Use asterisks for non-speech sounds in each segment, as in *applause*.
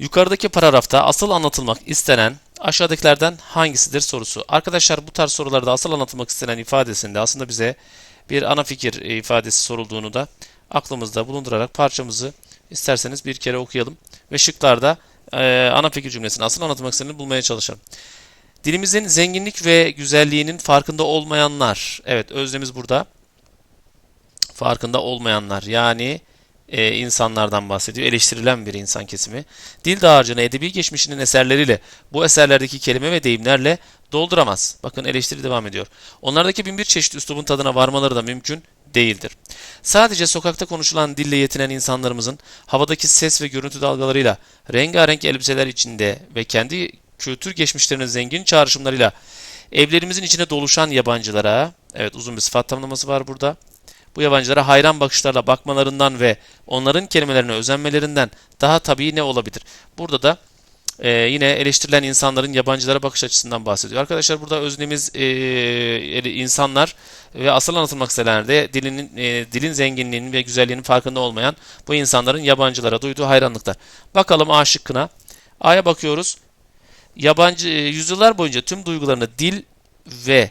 Yukarıdaki paragrafta asıl anlatılmak istenen aşağıdakilerden hangisidir sorusu. Arkadaşlar bu tarz sorularda asıl anlatılmak istenen ifadesinde aslında bize bir ana fikir e, ifadesi sorulduğunu da aklımızda bulundurarak parçamızı isterseniz bir kere okuyalım ve şıklarda e, ana fikir cümlesini asıl anlatılmak isteneni bulmaya çalışalım. Dilimizin zenginlik ve güzelliğinin farkında olmayanlar. Evet öznemiz burada. Farkında olmayanlar yani e, insanlardan bahsediyor. Eleştirilen bir insan kesimi. Dil dağarcığını edebi geçmişinin eserleriyle, bu eserlerdeki kelime ve deyimlerle dolduramaz. Bakın eleştiri devam ediyor. Onlardaki binbir çeşit üslubun tadına varmaları da mümkün değildir. Sadece sokakta konuşulan dille yetinen insanlarımızın havadaki ses ve görüntü dalgalarıyla, rengarenk elbiseler içinde ve kendi kültür geçmişlerinin zengin çağrışımlarıyla evlerimizin içine doluşan yabancılara, evet uzun bir sıfat tanımlaması var burada, bu yabancılara hayran bakışlarla bakmalarından ve onların kelimelerine özenmelerinden daha tabii ne olabilir? Burada da e, yine eleştirilen insanların yabancılara bakış açısından bahsediyor. Arkadaşlar burada öznemiz e, insanlar ve asıl anlatılmak istenen de dilinin, e, dilin zenginliğinin ve güzelliğinin farkında olmayan bu insanların yabancılara duyduğu hayranlıklar. Bakalım A şıkkına. A'ya bakıyoruz. Yabancı e, yüzyıllar boyunca tüm duygularını dil ve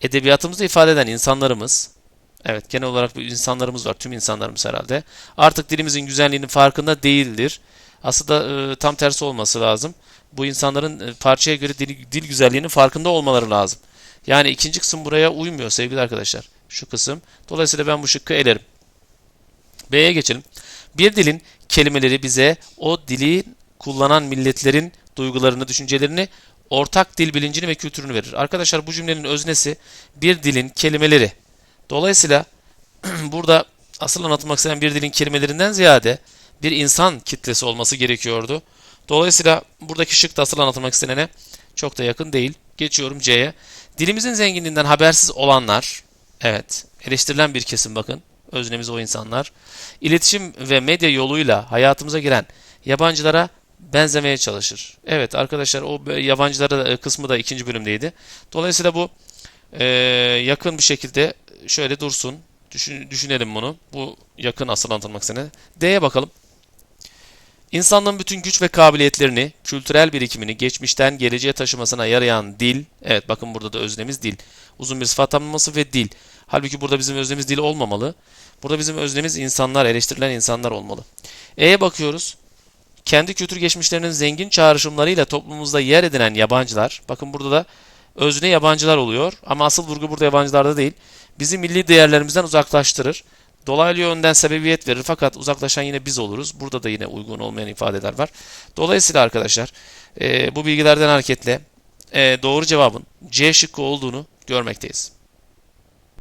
edebiyatımızda ifade eden insanlarımız Evet genel olarak bir insanlarımız var. Tüm insanlarımız herhalde. Artık dilimizin güzelliğinin farkında değildir. Aslında e, tam tersi olması lazım. Bu insanların e, parçaya göre dil, dil güzelliğinin farkında olmaları lazım. Yani ikinci kısım buraya uymuyor sevgili arkadaşlar. Şu kısım. Dolayısıyla ben bu şıkkı elerim. B'ye geçelim. Bir dilin kelimeleri bize o dili kullanan milletlerin duygularını, düşüncelerini, ortak dil bilincini ve kültürünü verir. Arkadaşlar bu cümlenin öznesi bir dilin kelimeleri. Dolayısıyla *clears throat* burada asıl anlatılmak istenen bir dilin kelimelerinden ziyade bir insan kitlesi olması gerekiyordu. Dolayısıyla buradaki şık da asıl anlatılmak istenene çok da yakın değil. Geçiyorum C'ye. Dilimizin zenginliğinden habersiz olanlar, evet eleştirilen bir kesim bakın, öznemiz o insanlar. İletişim ve medya yoluyla hayatımıza giren yabancılara benzemeye çalışır. Evet arkadaşlar o yabancılara kısmı da ikinci bölümdeydi. Dolayısıyla bu e, yakın bir şekilde şöyle dursun. Düşün, düşünelim bunu. Bu yakın asıl anlatılmak istenen. D'ye bakalım. İnsanlığın bütün güç ve kabiliyetlerini, kültürel birikimini geçmişten geleceğe taşımasına yarayan dil, evet bakın burada da öznemiz dil. Uzun bir sıfat tanımlaması ve dil. Halbuki burada bizim öznemiz dil olmamalı. Burada bizim öznemiz insanlar, eleştirilen insanlar olmalı. E'ye bakıyoruz. Kendi kültür geçmişlerinin zengin çağrışımlarıyla toplumumuzda yer edinen yabancılar, bakın burada da özne yabancılar oluyor ama asıl vurgu burada yabancılarda değil. Bizi milli değerlerimizden uzaklaştırır. Dolaylı yönden sebebiyet verir fakat uzaklaşan yine biz oluruz. Burada da yine uygun olmayan ifadeler var. Dolayısıyla arkadaşlar e, bu bilgilerden hareketle e, doğru cevabın C şıkkı olduğunu görmekteyiz.